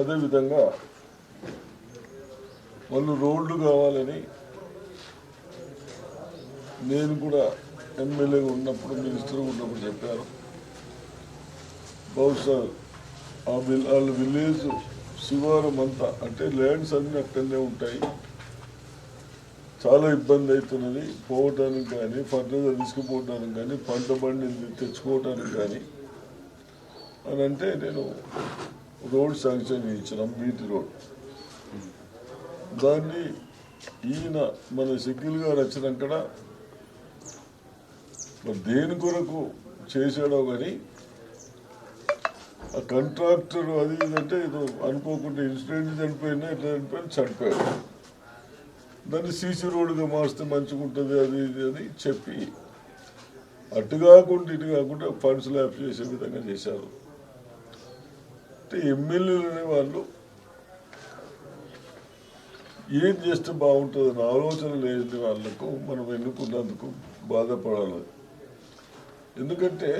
అదేవిధంగా వాళ్ళు రోడ్లు కావాలని నేను కూడా ఎమ్మెల్యేగా ఉన్నప్పుడు మినిస్టర్ ఉన్నప్పుడు చెప్పారు. బహుశా ఆ విల్ వాళ్ళ విలేజ్ శివారం అంతా అంటే ల్యాండ్స్ అన్నీ అక్కడనే ఉంటాయి. చాలా ఇబ్బంది అవుతున్నది. పోవటానికి కానీ ఫర్దర్గా తీసుకుపోవటానికి కానీ పంట బండి తెచ్చుకోవటానికి కానీ అని అంటే నేను రోడ్ శాంక్షన్ ఇచ్చినాం బీటీ రోడ్. దాన్ని ఈయన మన సిగ్గిల్ గారు వచ్చినాక దేని కొరకు చేశాడో కానీ ఆ కాంట్రాక్టర్ అది ఇదంటే ఏదో అనుకోకుండా ఇన్సిడెంట్ చనిపోయినా ఎట్లా చనిపోయినా చనిపోయాడు. దాన్ని సీసీ రోడ్డుగా మార్చితే మంచిగా ఉంటుంది అది ఇది అని చెప్పి అటు కాకుండా ఇటు కాకుండా ఫండ్స్ ల్యాప్ చేసే విధంగా చేశారు. అంటే ఎమ్మెల్యేలు అనే వాళ్ళు ఏం చేస్తే బాగుంటుందని ఆలోచన లేని వాళ్ళకు మనం ఎన్నుకున్నందుకు బాధపడాలి. ఎందుకంటే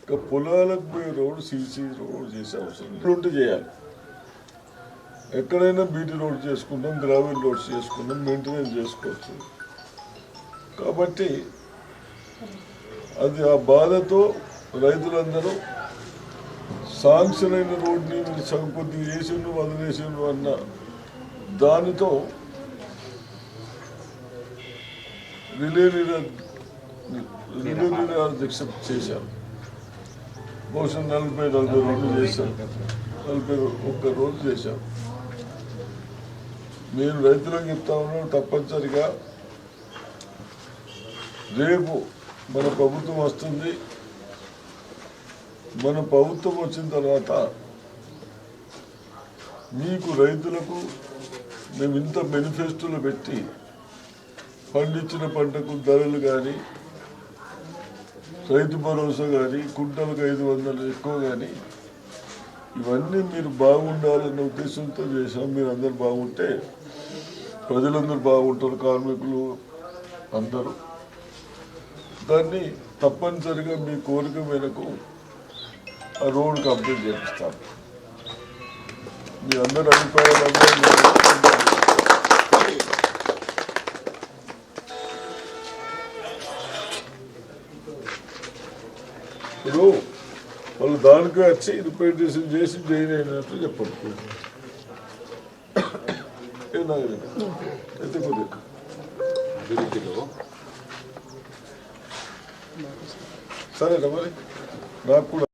ఇక పొలాలకు పోయే రోడ్డు సీసీ రోడ్డు చేసే అవసరం రెండు చేయాలి. ఎక్కడైనా బీటీ రోడ్ చేసుకుంటాం గ్రావెల్ రోడ్స్ చేసుకుంటాం మెయింటెనెన్స్ చేసుకోవచ్చు. కాబట్టి అది ఆ బాధతో రైతులందరూ శాంక్షన్ అయిన రోడ్ని మీరు సగపొద్దు వేసిండు వదిలేసిండు అన్న దానితో రిలే రిలే దీక్ష చేశారు. బహుశా నలభై నలభై రోజులు చేశారు. నలభై ఒక్క రోజు చేశారు. నేను రైతులకు చెప్తా ఉన్నాను తప్పనిసరిగా రేపు మన ప్రభుత్వం వస్తుంది. మన ప్రభుత్వం వచ్చిన తర్వాత మీకు రైతులకు మేము ఇంత మేనిఫెస్టోలు పెట్టి పండించిన పంటకు ధరలు కానీ రైతు భరోసా కానీ కుంటలకు ఐదు వందలు ఎక్కువ కానీ ఇవన్నీ మీరు బాగుండాలన్న ఉద్దేశంతో చేసాం మీరు అందరు బాగుంటే ప్రజలందరూ బాగుంటారు కార్మికులు అందరూ. దాన్ని తప్పనిసరిగా మీ కోరిక మేరకు ఆ రోడ్ కంప్లీట్ చేపిస్తాం మీ అందరి అభిప్రాయాలు అందరూ ఇప్పుడు వాళ్ళు దానికి వచ్చి రిప్రజెంటేషన్ చేసి జాయిన్ అయినట్టు చెప్పండి ఏ నాగరి అయితే కొద్దిగా అభివృద్ధిలో సరే మరి నాకు కూడా